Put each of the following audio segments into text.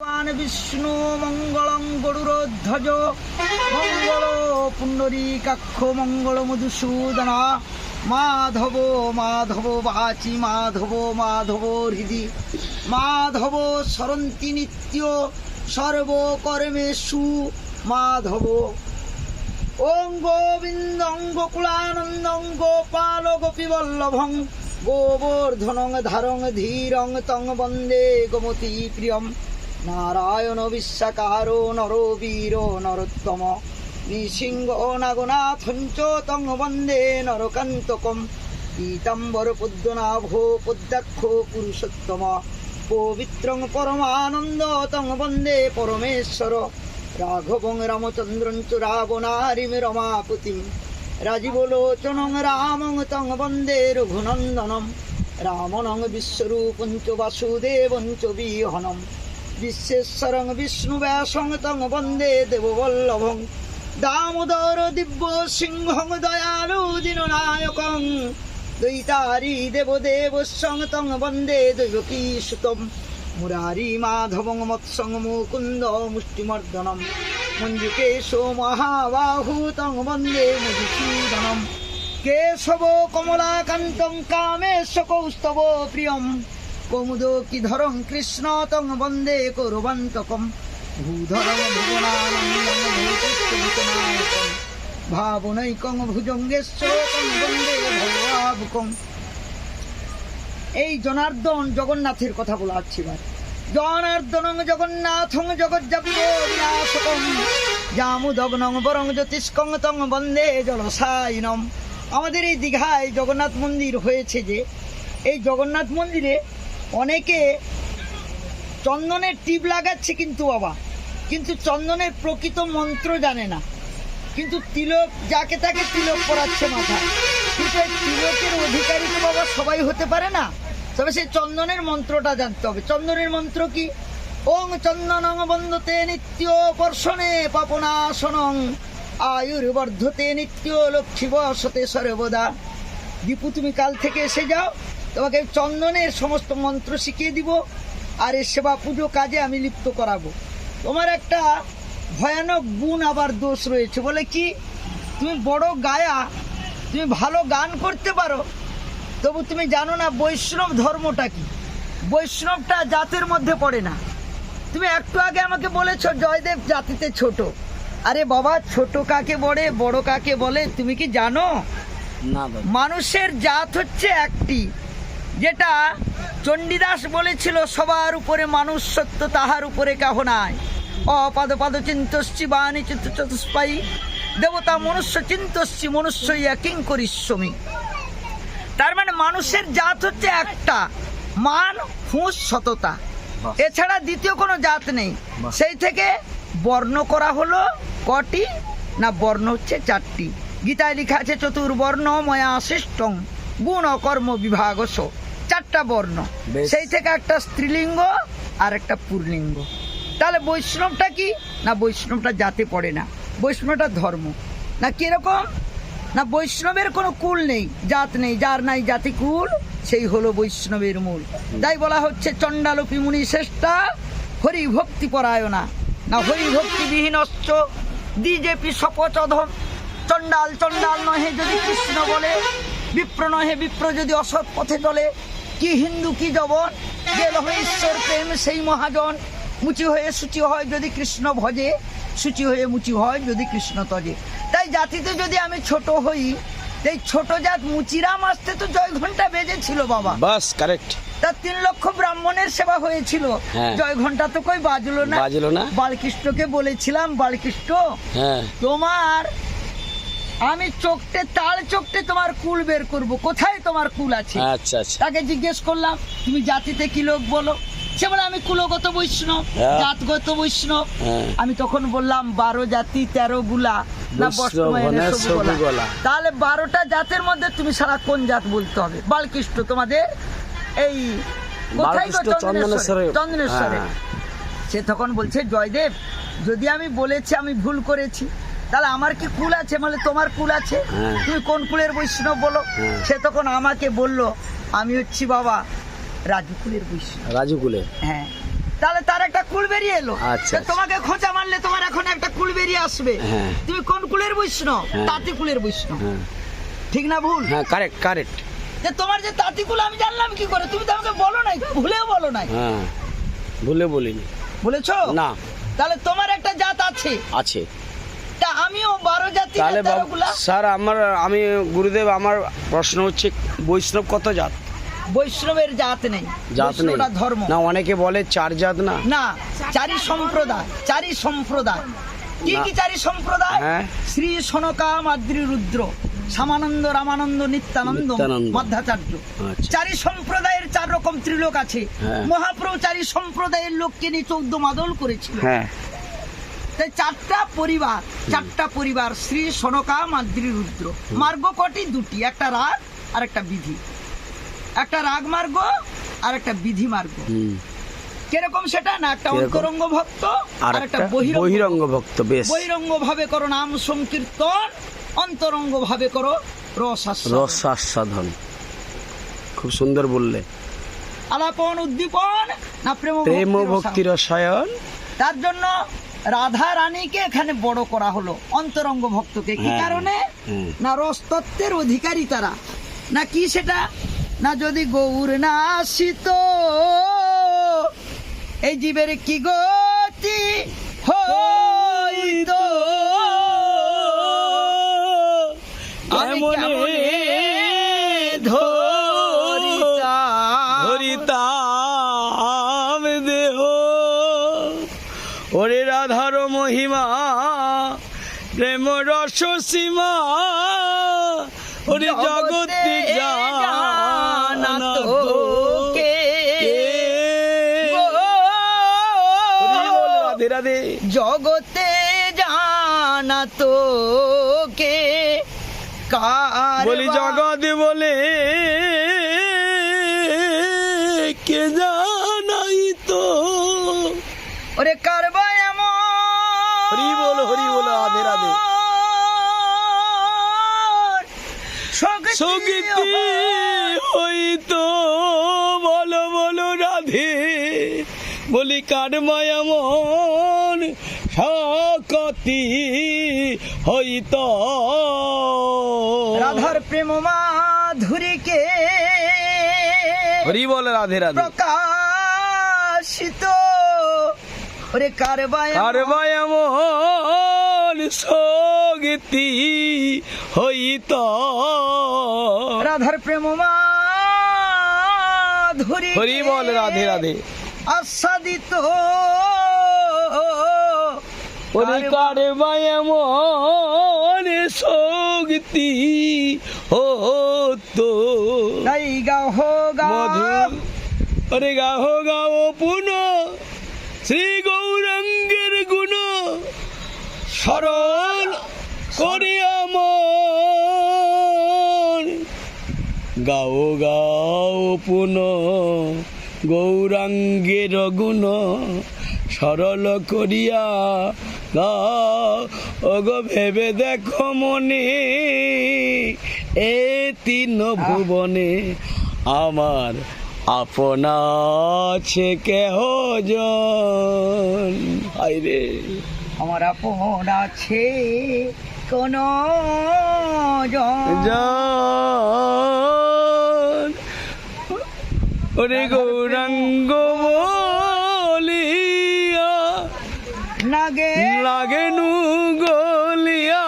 ভগবান বিষ্ণু মঙ্গলং গরুরধ্বজ মঙ্গল পুণ্ডরীকাক্ষ মঙ্গল মধুসূদন মাধব মাধব বাচি মাধব মাধব হৃদি মাধব সরন্তি নিত্য সর্বকর্মেষু মাধব ওং গোবিন্দ গোকুলানন্দ গোপাল গোপীবল্লভং গোবর্ধনং ধারং ধীরং তং বন্দে গোমতী প্রিয়ম নারায়ণ বিশ্বাকারো নর বীর নরোত্তম। নৃসিংহ নাগনাথঞ্চ তং বন্দে নরকান্তকম। পীতাম্বর পদ্মনাভো পদ্মাক্ষ পুরুষোত্তম। পবিত্রং পরমানন্দ তং বন্দে পরমেশ্বর। রাঘবং রামচন্দ্রং চ রাবণারিম রমাপতিম রাজীবলোচনং রামং তং বন্দে রঘুনন্দনম। রামনং বিশ্বরূপং চ বাসুদেবং চ বিহনম। বিশ্বেশ্বরং বিষ্ণুব্যাসং তং বন্দে দেববল্লভং। দামোদর দিব্য সিংহং দয়ালু দীননায়কং। দৈতারি দেবদেবস্যং তং বন্দে দৈবকী সুতম মুরারি মাধবং মৎসং মুকুন্দ মুষ্টিমর্দনম। মঞ্জুকেশ মহাবাহু তং বন্দে মধুসূদনম। কেশব কমলাকান্তং কামেশ কৌস্তব প্রিয়ম। কৌমুদকি ধরং কৃষ্ণ তং বন্দে কৌরবন্তকম? ভূধরং ভুবনানন্দং ভূতস্থিতনায়কম ভাবনৈকং ভুজঙ্গেশ্ব তং বন্দে ভগবাবুকং এই জনার্দন জগন্নাথের কথা বলা হচ্ছে এবার। জনার্দনং জগন্নাথং জগজ্জাবিনাশকং জামুদগ্নং বরং জ্যোতিষ্কং তং বন্দে জলসায়নম। আমাদের এই দীঘায় জগন্নাথ মন্দির হয়েছে যে, এই জগন্নাথ মন্দিরে অনেকে চন্দনের টিপ লাগাচ্ছে কিন্তু বাবা। কিন্তু চন্দনের প্রকৃত মন্ত্র জানে না। কিন্তু তিলক যাকে তাকে তিলক পরাচ্ছে মাথা কিন্তু এই তিলকের অধিকারী তো বাবা সবাই হতে পারে না। তবে সেই চন্দনের মন্ত্রটা জানতে হবে। চন্দনের মন্ত্র কি? ওং চন্দনং বন্দতে নিত্য পর্ষণে পাপনাশনং। আয়ুর্বর্ধতে নিত্য লক্ষ্মী বসতে সর্বদা। দীপু, তুমি কাল থেকে এসে যাও। তোমাকে চন্দনের সমস্ত মন্ত্র শিখিয়ে দিব আর এ সেবা পুজো কাজে আমি লিপ্ত করাবো। তোমার একটা ভয়ানক গুণ আবার দোষ রয়েছে। বলে কি? তুমি বড় গায়া তুমি ভালো গান করতে পারো তবু তুমি জানো না বৈষ্ণব ধর্মটা কি? বৈষ্ণবটা জাতের মধ্যে পড়ে না। তুমি একটু আগে আমাকে বলেছ জয়দেব জাতিতে ছোট। আরে বাবা ছোট কাকে বলে বড় কাকে বলে তুমি কি জানো? না মানুষের জাত হচ্ছে একটি। যেটা চণ্ডীদাস বলেছিল সবার উপরে মানুষ সত্য তাহার উপরে কেহ নাই। অপাদ পাদ চিন্তস্যি বাণী চিত্ত চতুষ্পায়ী দেবতা মনুষ্য চিন্তস্যি মনুষ্য ইয়া কিং করিস্বমী তার মানে মানুষের জাত হচ্ছে একটা মান ফুঁস সততা। এছাড়া দ্বিতীয় কোনো জাত নেই। সেই থেকে বর্ণ করা হলো কটি না বর্ণ হচ্ছে চারটি। গীতায় লেখা আছে চতুর্বর্ণ ময়া শিষ্টং গুণ কর্ম বিভাগস। চারটা বর্ণ। সেই থেকে একটা স্ত্রীলিঙ্গ আর একটা পুরলিঙ্গ। তাহলে বৈষ্ণবটা কি? না বৈষ্ণবটা জাতে পড়ে না। বৈষ্ণবটা ধর্ম। না কীরকম? না বৈষ্ণবের কোনো কুল নেই জাত নেই যার নাই জাতি কুল সেই হলো বৈষ্ণবের মূল। তাই বলা হচ্ছে চণ্ডালপি মুনি শ্রেষ্ঠা হরি ভক্তি পরায়ণা। না হরি ভক্তি বিহীনশ্চ দ্বিজেপি শপচধম চণ্ডাল চণ্ডাল নহে যদি কৃষ্ণ বলে বিপ্র নহে বিপ্র যদি অসৎ পথে চলে। কি হিন্দু কি জবন গেল হয়ে ঈশ্বর প্রেম সেই মহাজন। মুচি হয়ে সূচি হয় যদি কৃষ্ণ ভজে সূচি হয়ে মুচি হয় যদি কৃষ্ণ তজে। তাই জাতিতে যদি আমি ছোট হই এই ছোট জাত মুচিরাম আসতে তো জয় ঘণ্টা বেজেছিল বাবা। বাস কারেক্ট তার তিন লক্ষ ব্রাহ্মণের সেবা হয়েছিল। হ্যাঁ। জয় ঘণ্টা তো কই বাজলো না। বাজলো না। বালকৃষ্ণকে বলেছিলাম বালকৃষ্ণ হ্যাঁ। তোমার আমি চোখতে তাল চোখতে তোমার কুল বের করব কোথায় তোমার কুল আছে আচ্ছা আচ্ছা তাকে জিজ্ঞেস করলাম তুমি জাতিতে কি লোক বলো সে বলে আমি কুলগত বৈষ্ণব হ্যাঁ। জাতগত বৈষ্ণব হ্যাঁ। আমি তখন বললাম বারো জাতি তেরো গুলা না। গোলা। তাহলে বারোটা জাতের মধ্যে তুমি সারা কোন জাত বলতে হবে বালকৃষ্ণ তোমাদের এই কোথায় চন্দনেশ্বরে। চন্দনেশ্বরে হ্যাঁ। সে তখন বলছে জয়দেব যদি আমি বলেছি আমি ভুল করেছি তাহলে আমার কি কুল আছে? মানে তোমার কুল আছে? হ্যাঁ। তুমি কোন কুলের বৈষ্ণব বলো? হ্যাঁ। সে তখন আমাকে বলল আমি হচ্ছি বাবা রাজু কুলের বৈষ্ণব। রাজুকুলে হ্যাঁ। তাহলে তার একটা কুল বেরিয়ে এলো। আচ্ছা, আচ্ছা। তোমাকে খোঁচা মারলে তোমার এখন একটা কুল বেরিয়ে আসবে। হ্যাঁ। তুমি কোন কুলের বৈষ্ণব। তাঁতি কুলের বৈষ্ণব। ঠিক না ভুল? হ্যাঁ কারেক্ট কারেক্ট যে তোমার যে তাঁতি কুল আমি জানলাম কি করে? তুমি তো আমাকে বলো নাই ভুলেও বলো নাই। ভুলে বলিনি। বলেছ? না। তাহলে তোমার একটা জাত আছে। আছে। আমিও বারো জাতি তাহলে স্যার আমার আমি গুরুদেব আমার প্রশ্ন হচ্ছে বৈষ্ণব কত জাত? বৈষ্ণবের জাত নেই। জাত নেই। ধর্ম। না অনেকে বলে চার জাত না। না চারি সম্প্রদায় চারি সম্প্রদায়। কি কি চারি সম্প্রদায়? হ্যাঁ। শ্রী সনকা মাদ্রি রুদ্র সামানন্দ রামানন্দ নিত্যানন্দ নিত্যানন্দ। মধ্যাচার্য। আচ্ছা। চারি সম্প্রদায়ের চার রকম ত্রিলোক আছে। হ্যাঁ। মহাপ্রভু চারি সম্প্রদায়ের লোককে নিয়ে চৌদ্দ মাদল করেছিল। হ্যাঁ। তাই চারটা পরিবার চারটা পরিবার শ্রী সনকা মাদ্রি রুদ্র। মার্গ কটি? দুটি। একটা রাগ আর একটা বিধি। একটা রাগ মার্গ আর একটা বিধি মার্গ। কীরকম সেটা? না একটা অন্তরঙ্গ ভক্ত আর একটা বহিরঙ্গ ভক্ত। বেশ। বহিরঙ্গ ভাবে করো নাম সংকীর্তন অন্তরঙ্গ ভাবে করো রস আস্বাদন। রস খুব সুন্দর বললে। আলাপন উদ্দীপন না প্রেম প্রেম ভক্তি। রসায়ন। তার জন্য রাধা রানীকে এখানে বড় করা হলো অন্তরঙ্গ ভক্তকে। কি হ্যাঁ, কারণে? হ্যাঁ। না রসতত্ত্বের অধিকারী তারা না কি সেটা? না যদি গৌর না আসিত এই জীবের কি গতি হইতো? আমি কেমনে মহিমা প্রেম রস সীমা ওরে জগতে জানা রাধে রাধে। জগতে জানা তো কে কার বলি জগৎ বলে কে জানাই তো? ওরে কারবা সঙ্গীতি হইতো বলো বলো রাধে। বলি কার মায়া মন? সকতি হইত রাধার প্রেম মাধুরীকে হরি বল রাধে রাধে। প্রকাশিত ওরে কার এমন মায়া সঙ্গীতি হইত। রাধার প্রেম মাধুরী হরি বল রাধে রাধে। আস্বাদিত ওরে কার মায়া মন সঙ্গীতি হতো। তাই গাহ গা মধু ওরে গাহ গাও পুন শ্রী গৌরাঙ্গের গুণ। সরল করিয়া মন গাও গাও পুন। গৌরাঙ্গের গুণ সরল করিয়া ওগো ভেবে দেখো মনে, এ তিন ভুবনে আমার আপনা আছে কেহ জন। হাইরে আমার আপন আছে কোন জন ওরে গৌরাঙ্গ বলিয়া নাগে লাগেনু গলিয়া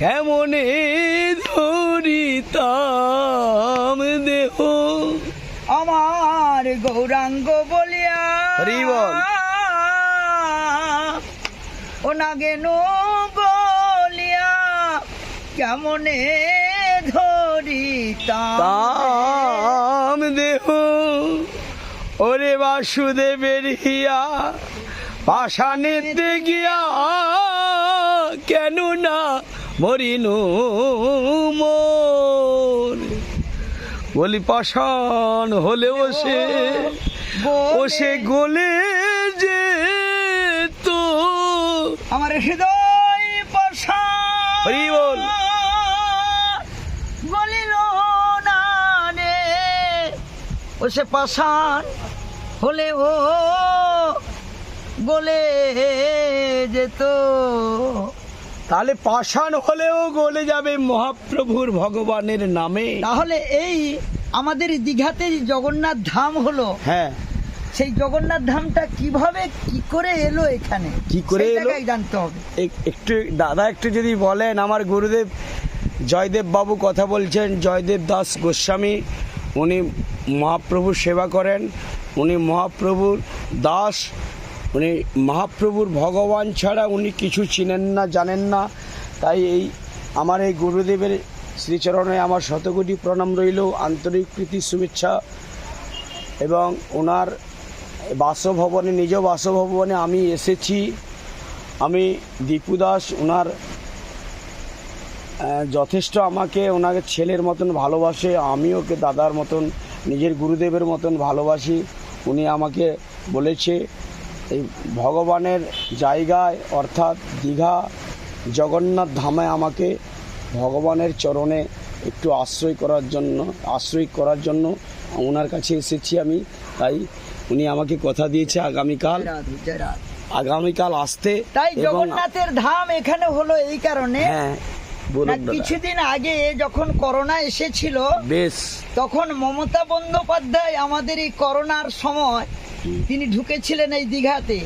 কেমনে ধরিতাম দেহ আমার গৌরাঙ্গ বলিয়া হরি বল। ও নাগে নো বলিয়া কেমনে ধরিতাম? তাম দেহ। ওরে বাসুদেবের হিয়া পাশানিতে গিয়া কেন না মরিনু মোর বলি পাষাণ হলে ও সে ও সে গলে আমার হৃদয় পাশা। বল। বলিল না রে ও সে পাশান হলে ও গলে যেত। তাহলে পাষাণ হলেও গলে যাবে মহাপ্রভুর ভগবানের নামে। তাহলে এই আমাদের দীঘাতে জগন্নাথ ধাম হলো। হ্যাঁ। সেই জগন্নাথ ধামটা কীভাবে কি করে এলো এখানে? কি করে এলো? জানতে হবে। একটু দাদা একটু যদি বলেন আমার গুরুদেব জয়দেব বাবু কথা বলছেন জয়দেব দাস গোস্বামী উনি মহাপ্রভুর সেবা করেন উনি মহাপ্রভুর দাস উনি মহাপ্রভুর ভগবান ছাড়া উনি কিছু চিনেন না জানেন না। তাই এই আমার এই গুরুদেবের শ্রীচরণে আমার শতকোটি প্রণাম রইল আন্তরিক প্রীতি শুভেচ্ছা এবং ওনার বাসভবনে, নিজ বাসভবনে আমি এসেছি। আমি দীপু দাস ওনার যথেষ্ট আমাকে ওনাকে ছেলের মতন ভালোবাসে আমি ওকে দাদার মতন, নিজের গুরুদেবের মতন ভালোবাসি। উনি আমাকে বলেছে, এই ভগবানের জায়গায়, অর্থাৎ দীঘা জগন্নাথ ধামে আমাকে ভগবানের চরণে একটু আশ্রয় করার জন্য, আশ্রয় করার জন্য ওনার কাছে এসেছি আমি। তাই উনি আমাকে কথা দিয়েছে আগামীকাল। আগামীকাল আসতে তাই জগন্নাথের ধাম এখানে হলো এই কারণে হ্যাঁ। কিছুদিন আগে যখন করোনা এসেছিল বেশ। তখন মমতা বন্দ্যোপাধ্যায় আমাদের এই করোনার সময় তিনি ঢুকেছিলেন এই দিঘাতে।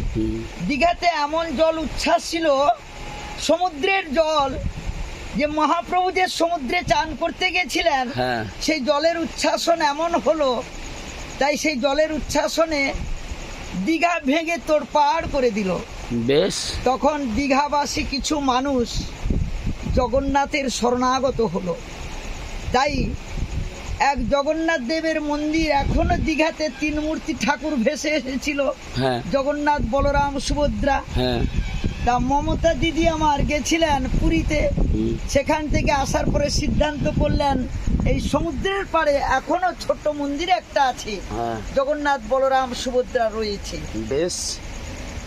দিঘাতে এমন জল উচ্ছ্বাস ছিল সমুদ্রের জল যে মহাপ্রভু যে সমুদ্রে চান করতে গেছিলেন হ্যাঁ। সেই জলের উচ্ছ্বাসন এমন হলো তাই সেই জলের উচ্ছ্বাসনে দীঘা ভেঙে তোর পাহাড় করে দিল। বেশ। তখন দীঘাবাসী কিছু মানুষ জগন্নাথের শরণাগত হলো। তাই এক জগন্নাথ দেবের মন্দির এখনও দীঘাতে তিন মূর্তি ঠাকুর ভেসে এসেছিল। হ্যাঁ। জগন্নাথ বলরাম সুভদ্রা। হ্যাঁ। তা মমতা দিদি আমার গেছিলেন পুরীতে। সেখান থেকে আসার পরে সিদ্ধান্ত করলেন এই সমুদ্রের পাড়ে এখনও ছোট্ট মন্দির একটা আছে। হ্যাঁ। জগন্নাথ বলরাম সুভদ্রা রয়েছে। বেশ।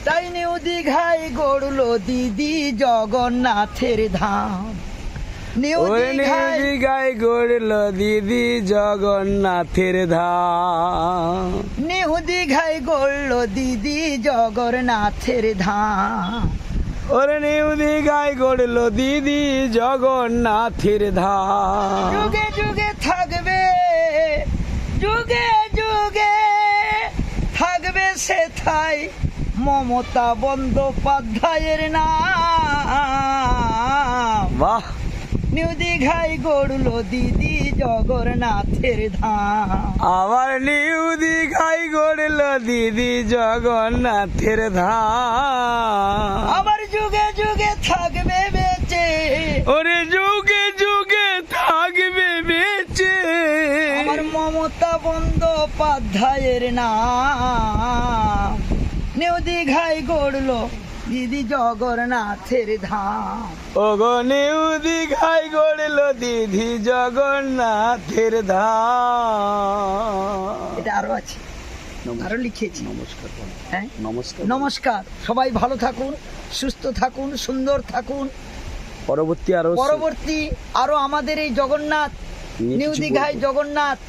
তাই নিউ দীঘায় গড়লো দিদি জগন্নাথের ধাম। নিউ দীঘায় দীঘায় গড়ল দিদি জগন্নাথের ধাম। নিউ দীঘায় গড়লো দিদি জগন্নাথের ধাম। ওরে নিউ দীঘায় গড়ল দিদি জগন্নাথের ধাম। যুগে যুগে থাকবে যুগে যুগে থাকবে সে থাই মমতা বন্দ্যোপাধ্যায়ের নাম। বাহ। নিউ দীঘায় গড়লো দিদি জগন্নাথের ধাম। আবার নিউ দীঘায় গড়ল দিদি জগন্নাথের ধাম। থাকবে বেঁচে। ওরে যুগে যুগে থাকবে বেঁচে। আমার মমতা বন্দ্যোপাধ্যায়ের নাম। নিউ দীঘায় গড়লো দিদি জগন্নাথের ধাম। ওগো নিউ দীঘায় গড়ল দিদি জগন্নাথের ধাম। এটা আরও আছে। আরও লিখেছি। নমস্কার। হ্যাঁ? নমস্কার। নমস্কার। সবাই ভালো থাকুন সুস্থ থাকুন সুন্দর থাকুন। পরবর্তী আরও পরবর্তী আরও আমাদের এই জগন্নাথ নিউ দীঘায় জগন্নাথ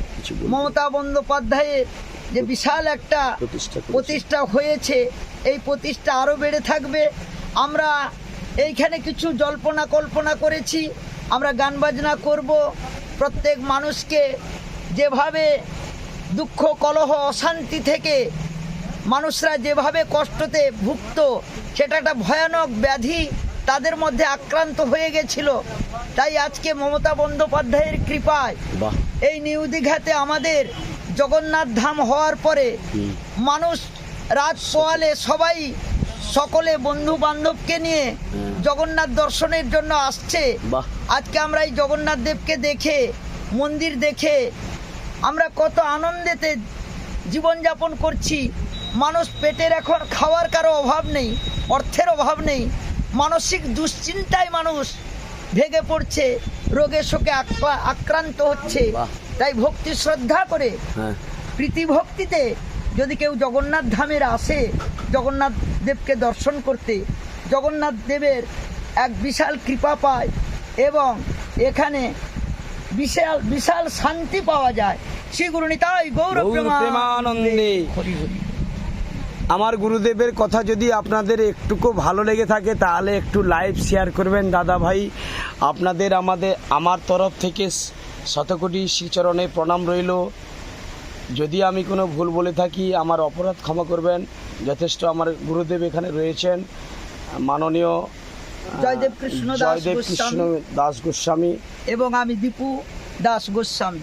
মমতা বন্দ্যোপাধ্যায়ের যে বিশাল একটা প্রতিষ্ঠা প্রতিষ্ঠা হয়েছে এই প্রতিষ্ঠা আরও বেড়ে থাকবে। আমরা এইখানে কিছু জল্পনা কল্পনা করেছি আমরা গান বাজনা করব। প্রত্যেক মানুষকে যেভাবে দুঃখ কলহ অশান্তি থেকে মানুষরা যেভাবে কষ্টতে ভুগত সেটা একটা ভয়ানক ব্যাধি তাদের মধ্যে আক্রান্ত হয়ে গেছিল। তাই আজকে মমতা বন্দ্যোপাধ্যায়ের কৃপায় এই নিউ দীঘাতে আমাদের জগন্নাথ ধাম হওয়ার পরে মানুষ রাত সোয়ালে সবাই সকলে বন্ধু বান্ধবকে নিয়ে জগন্নাথ দর্শনের জন্য আসছে। আজকে আমরা এই জগন্নাথ দেবকে দেখে মন্দির দেখে আমরা কত আনন্দেতে জীবনযাপন করছি। মানুষ পেটের এখন খাওয়ার কারও অভাব নেই অর্থের অভাব নেই। মানসিক দুশ্চিন্তায় মানুষ ভেগে পড়ছে রোগে শোকে আক্রান্ত হচ্ছে। তাই ভক্তি শ্রদ্ধা করে হ্যাঁ। প্রীতি ভক্তিতে যদি কেউ জগন্নাথ ধামের আসে জগন্নাথ দেবকে দর্শন করতে জগন্নাথ দেবের এক বিশাল কৃপা পায় এবং এখানে বিশাল বিশাল শান্তি পাওয়া যায়। শ্রী গুরু নিতাই গৌর গৌর প্রেমানন্দে। হরি হরি আমার গুরুদেবের কথা যদি আপনাদের একটুকু ভালো লেগে থাকে তাহলে একটু লাইভ শেয়ার করবেন দাদা ভাই। আপনাদের আমাদের আমার তরফ থেকে শতকোটি শ্রীচরণে প্রণাম রইল। যদি আমি কোনো ভুল বলে থাকি আমার অপরাধ ক্ষমা করবেন। যথেষ্ট আমার গুরুদেব এখানে রয়েছেন। মাননীয় জয়দেব কৃষ্ণ দাস জয়দেব কৃষ্ণ গোস্বামী দাস গোস্বামী। এবং আমি দীপু দাস গোস্বামী।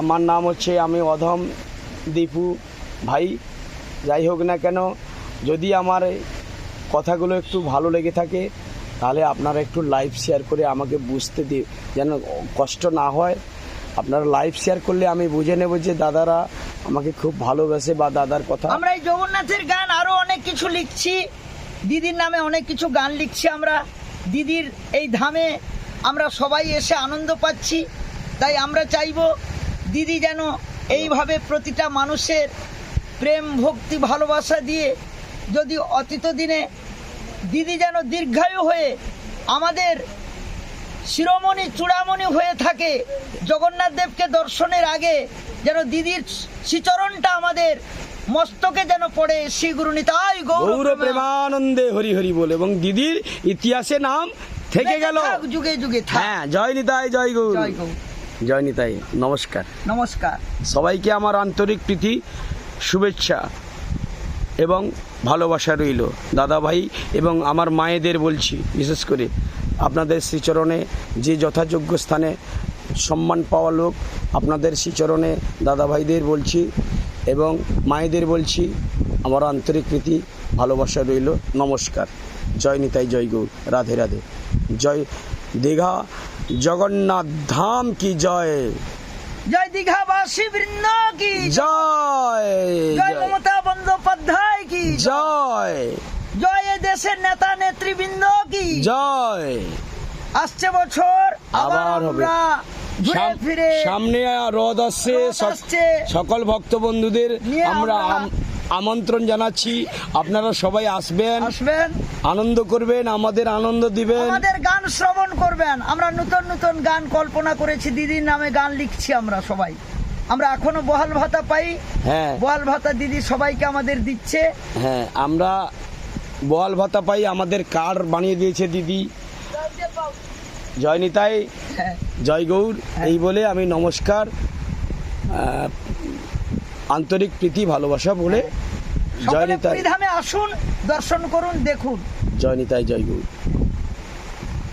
আমার নাম হচ্ছে আমি অধম দীপু ভাই। যাই হোক না কেন যদি আমার কথাগুলো একটু ভালো লেগে থাকে তাহলে আপনারা একটু লাইভ শেয়ার করে আমাকে বুঝতে দি যেন কষ্ট না হয়। আপনারা লাইভ শেয়ার করলে আমি বুঝে নেব যে দাদারা আমাকে খুব ভালোবাসে বা দাদার কথা। আমরা এই জগন্নাথের গান আরও অনেক কিছু লিখছি। দিদির নামে অনেক কিছু গান লিখছি আমরা। দিদির এই ধামে আমরা সবাই এসে আনন্দ পাচ্ছি, তাই আমরা চাইব দিদি যেন এইভাবে প্রতিটা মানুষের প্রেম, ভক্তি, ভালোবাসা দিয়ে যদি অতীত দিনে দিদি যেন দীর্ঘায়ু হয়ে আমাদের শিরোমণি, চূড়ামণি হয়ে থাকে জগন্নাথ দেবকে দর্শনের আগে যেন দিদির শ্রীচরণটা আমাদের মস্তকে যেন পড়ে শ্রী গুরু নিতাই গৌর প্রেমানন্দে হরি হরি বলে এবং দিদির ইতিহাসে নাম থেকে গেল। যুগে যুগে হ্যাঁ জয় নিতাই জয় গৌর। জয় গৌর। জয় নিতাই নমস্কার। নমস্কার। সবাইকে আমার আন্তরিক প্রীতি শুভেচ্ছা এবং ভালোবাসা রইল। দাদা ভাই এবং আমার মায়েদের বলছি বিশেষ করে আপনাদের শ্রীচরণে যে যথাযোগ্য স্থানে সম্মান পাওয়া লোক আপনাদের শ্রীচরণে দাদা ভাইদের বলছি এবং মায়েদের বলছি আমার আন্তরিক প্রীতি ভালোবাসা রইল নমস্কার। জয় নিতাই জয় গৌর। রাধে রাধে। জয় দীঘা জগন্নাথ ধাম কি জয়? জয় দীঘাবাসী বৃন্দ কি জয়? জয়। মমতা বন্দ্যোপাধ্যায় কি জয়? জয়। দেশের নেতা নেতৃবৃন্দ কি? জয়। আসছে বছর আবার আমরা সামনে রদ আসছে। সকল ভক্ত বন্ধুদের আমরা আমন্ত্রণ জানাচ্ছি। আপনারা সবাই আসবেন আসবেন। আনন্দ করবেন আমাদের আনন্দ দিবেন। আমাদের গান শ্রবণ করবেন। আমরা নতুন নতুন গান কল্পনা করেছি দিদির নামে গান লিখছি আমরা সবাই। আমরা এখনও বহাল ভাতা পাই। হ্যাঁ। বহাল ভাতা দিদি সবাইকে আমাদের দিচ্ছে। হ্যাঁ আমরা বল ভাতা পাই আমাদের কার্ড বানিয়ে দিয়েছে দিদি। জয় নিতাই। হ্যাঁ। জয় গৌর এই বলে আমি নমস্কার আন্তরিক প্রীতি ভালোবাসা বলে জয় নিতাই আসুন দর্শন করুন দেখুন। জয় নিতাই জয় গৌর।